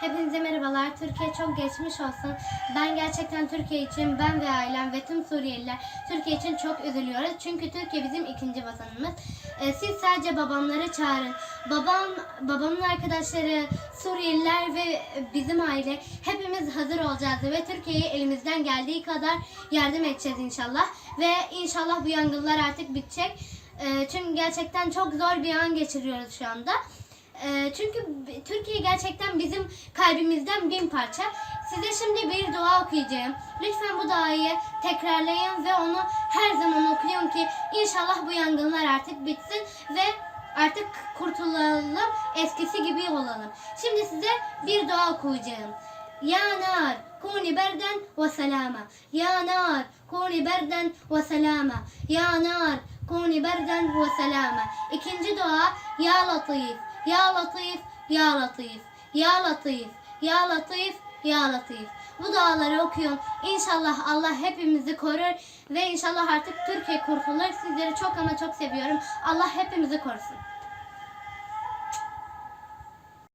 Hepinize merhabalar. Türkiye çok geçmiş olsun. Ben gerçekten Türkiye için, ben ve ailem ve tüm Suriyeliler Türkiye için çok üzülüyoruz. Çünkü Türkiye bizim ikinci vatanımız. Ee, siz sadece babamları çağırın. Babam, babamın arkadaşları, Suriyeliler ve bizim aile hepimiz hazır olacağız ve Türkiye'ye elimizden geldiği kadar yardım edeceğiz inşallah. Ve inşallah bu yangınlar artık bitecek. Ee, çünkü gerçekten çok zor bir an geçiriyoruz şu anda. Ee, çünkü Türkiye gerçekten bizim kalbimizden bin parça. Size şimdi bir dua okuyacağım. Lütfen bu duayı tekrarlayın ve onu her zaman okuyun ki inşallah bu yangınlar artık bitsin ve artık kurtulalım, eskisi gibi olalım. Şimdi size bir dua okuyacağım. Ya nar, kuni berden ve selama. Ya nar, kuni berden ve selama. Ya nar, kuni berden ve selama. İkinci dua, Ya Latif, Ya Latif, Ya Latif, Ya Latif, Ya Latif, Ya Latif. Bu duaları okuyun. İnşallah Allah hepimizi korur ve inşallah artık Türkiye kurtulur. Sizleri çok ama çok seviyorum. Allah hepimizi korusun.